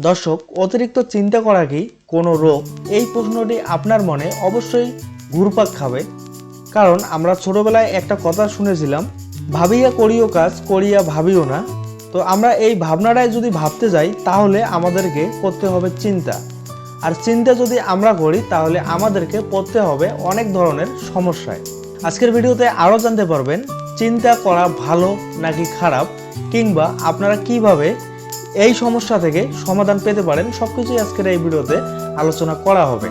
দর্শক, অতিরিক্ত চিন্তা করা কি কোনো রোগ? এই প্রশ্নটি আপনার মনে অবশ্যই ঘুরপাক খাবে। কারণ আমরা ছোটোবেলায় একটা কথা শুনেছিলাম, ভাবিয়া করিও কাজ, করিয়া ভাবিও না। তো আমরা এই ভাবনাটাই যদি ভাবতে যাই, তাহলে আমাদেরকে করতে হবে চিন্তা। আর চিন্তা যদি আমরা করি, তাহলে আমাদেরকে পড়তে হবে অনেক ধরনের সমস্যায়। আজকের ভিডিওতে আরও জানতে পারবেন, চিন্তা করা ভালো নাকি খারাপ? কিংবা আপনারা কীভাবে এই সমস্যা থেকে সমাধান পেতে পারেন। সব কিছুই আজকের এই ভিডিওতে আলোচনা করা হবে।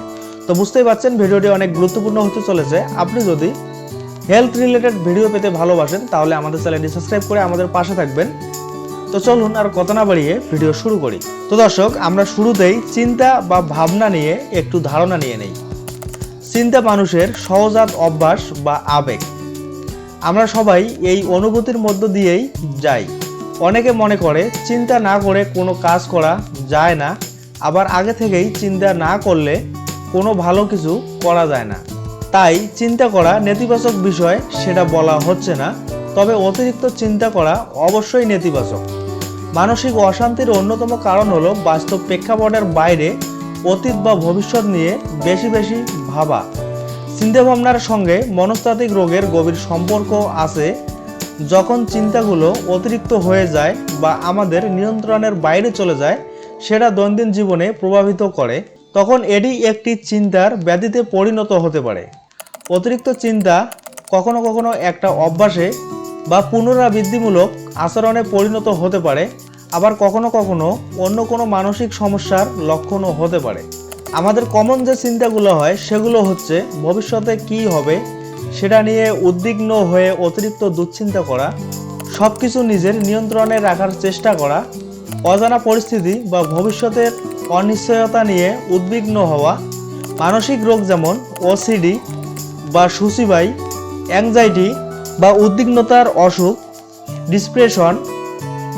তো বুঝতেই পারছেন, ভিডিওটি অনেক গুরুত্বপূর্ণ হতে চলেছে। আপনি যদি হেলথ রিলেটেড ভিডিও পেতে ভালোবাসেন, তাহলে আমাদের চ্যানেলটি সাবস্ক্রাইব করে আমাদের পাশে থাকবেন। তো চলুন আর কথা না বাড়িয়ে ভিডিও শুরু করি। তো দর্শক, আমরা শুরুতেই চিন্তা বা ভাবনা নিয়ে একটু ধারণা নিয়ে নেই। চিন্তা মানুষের সহজাত অভ্যাস বা আবেগ। আমরা সবাই এই অনুভূতির মধ্য দিয়েই যাই। অনেকে মনে করে চিন্তা না করে কোনো কাজ করা যায় না, আবার আগে থেকেই চিন্তা না করলে কোনো ভালো কিছু করা যায় না। তাই চিন্তা করা নেতিবাচক বিষয় সেটা বলা হচ্ছে না, তবে অতিরিক্ত চিন্তা করা অবশ্যই নেতিবাচক। মানসিক অশান্তির অন্যতম কারণ হলো বাস্তব প্রেক্ষাপটের বাইরে অতীত বা ভবিষ্যৎ নিয়ে বেশি বেশি ভাবা। চিন্তাভাবনার সঙ্গে মনস্তাত্ত্বিক রোগের গভীর সম্পর্ক আছে যখন চিন্তাগুলো অতিরিক্ত হয়ে যায় বা আমাদের নিয়ন্ত্রণের বাইরে চলে যায়, সেটা দৈনন্দিন জীবনে প্রভাবিত করে, তখন এটি একটি চিন্তার ব্যাধিতে পরিণত হতে পারে। অতিরিক্ত চিন্তা কখনো কখনো একটা অভ্যাসে বা পুনরাবৃত্তিমূলক আচরণে পরিণত হতে পারে, আবার কখনো কখনো অন্য কোনো মানসিক সমস্যার লক্ষণও হতে পারে। আমাদের কমন যে চিন্তাগুলো হয়, সেগুলো হচ্ছে ভবিষ্যতে কি হবে সেটা নিয়ে উদ্বিগ্ন হয়ে অতিরিক্ত দুশ্চিন্তা করা সব কিছু নিজের নিয়ন্ত্রণে রাখার চেষ্টা করা, অজানা পরিস্থিতি বা ভবিষ্যতের অনিশ্চয়তা নিয়ে উদ্বিগ্ন হওয়া, মানসিক রোগ যেমন ওসিডি বা সুসিবাই অ্যাংজাইটি বা উদ্বিগ্নতার অসুখ ডিসপ্রেশন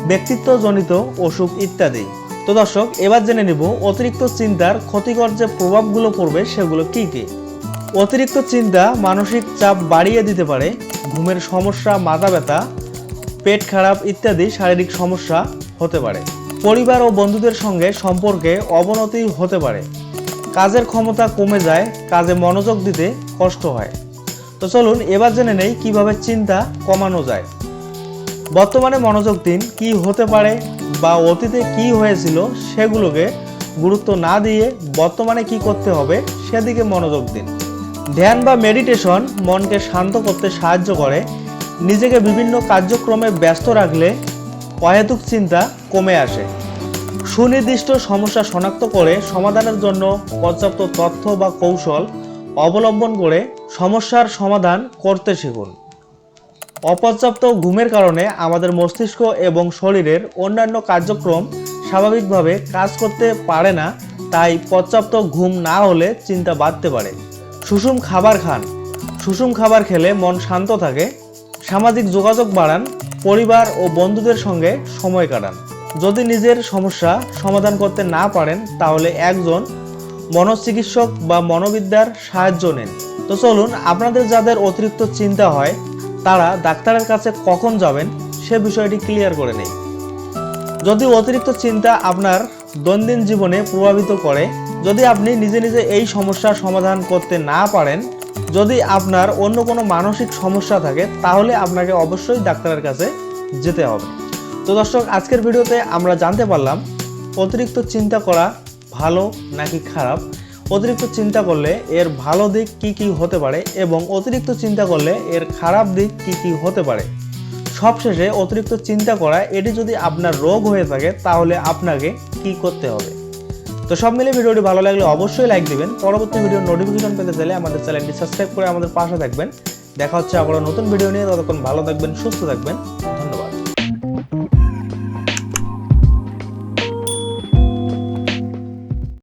ব্যক্তিত্বজনিত অসুখ ইত্যাদি। তো দর্শক, এবার জেনে নেব অতিরিক্ত চিন্তার ক্ষতিকর যে প্রভাবগুলো পড়বে সেগুলো কি কি? অতিরিক্ত চিন্তা, মানসিক চাপ বাড়িয়ে দিতে পারে, ঘুমের সমস্যা, মাথা ব্যথা, পেট খারাপ ইত্যাদি শারীরিক সমস্যা হতে পারে। পরিবার ও বন্ধুদের সঙ্গে সম্পর্কে অবনতি হতে পারে। কাজের ক্ষমতা কমে যায়, কাজে মনোযোগ দিতে কষ্ট হয়। তো চলুন এবার জেনে নেই কীভাবে চিন্তা কমানো যায়। বর্তমানে মনোযোগ দিন, কি হতে পারে বা অতীতে কি হয়েছিল সেগুলোকে গুরুত্ব না দিয়ে বর্তমানে কি করতে হবে সেদিকে মনোযোগ দিন। ধ্যান বা মেডিটেশন মনকে শান্ত করতে সাহায্য করে। নিজেকে বিভিন্ন কার্যক্রমে ব্যস্ত রাখলে অহেতুক চিন্তা কমে আসে। সুনির্দিষ্ট সমস্যা শনাক্ত করে সমাধানের জন্য পর্যাপ্ত তথ্য বা কৌশল অবলম্বন করে সমস্যার সমাধান করতে শিখুন। অপর্যাপ্ত ঘুমের কারণে আমাদের মস্তিষ্ক এবং শরীরের অন্যান্য কার্যক্রম স্বাভাবিকভাবে কাজ করতে পারে না, তাই পর্যাপ্ত ঘুম না হলে চিন্তা বাড়তে পারে। সুষুম খাবার খান। সুষুম খাবার খেলে মন শান্ত থাকে। সামাজিক যোগাযোগ বাড়ান। পরিবার ও বন্ধুদের সঙ্গে সময় কাটান। যদি নিজের সমস্যা সমাধান করতে না পারেন, তাহলে একজন মনোচিকিৎসক বা মনোবিদ্যার সাহায্য নেন। তো চলুন, আপনাদের যাদের অতিরিক্ত চিন্তা হয়, তারা ডাক্তারের কাছে কখন যাবেন, সে বিষয়টি ক্লিয়ার করে নেই। যদি অতিরিক্ত চিন্তা আপনার দৈনন্দিন জীবনে প্রভাবিত করে যদি আপনি নিজে নিজে এই সমস্যার সমাধান করতে না পারেন, যদি আপনার অন্য কোনো মানসিক সমস্যা থাকে, তাহলে আপনাকে অবশ্যই ডাক্তারের কাছে যেতে হবে। তো দর্শক, আজকের ভিডিওতে আমরা জানতে পারলাম, অতিরিক্ত চিন্তা করা ভালো নাকি খারাপ? অতিরিক্ত চিন্তা করলে এর ভালো দিক কি কি হতে পারে এবং অতিরিক্ত চিন্তা করলে এর খারাপ দিক কি কি হতে পারে? সবশেষে অতিরিক্ত চিন্তা করা, এটি যদি আপনার রোগ হয়ে থাকে, তাহলে আপনাকে কি করতে হবে? তো সব মিলে ভিডিওটি ভালো লাগলে অবশ্যই লাইক দিবেন। পরবর্তী ভিডিও নোটিফিকেশন পেতে চাইলে আমাদের চ্যানেলটি সাবস্ক্রাইব করে আমাদের পাশে থাকবেন। দেখা হচ্ছে আবারও নতুন ভিডিও নিয়ে। ততক্ষণ ভালো থাকবেন, সুস্থ থাকবেন।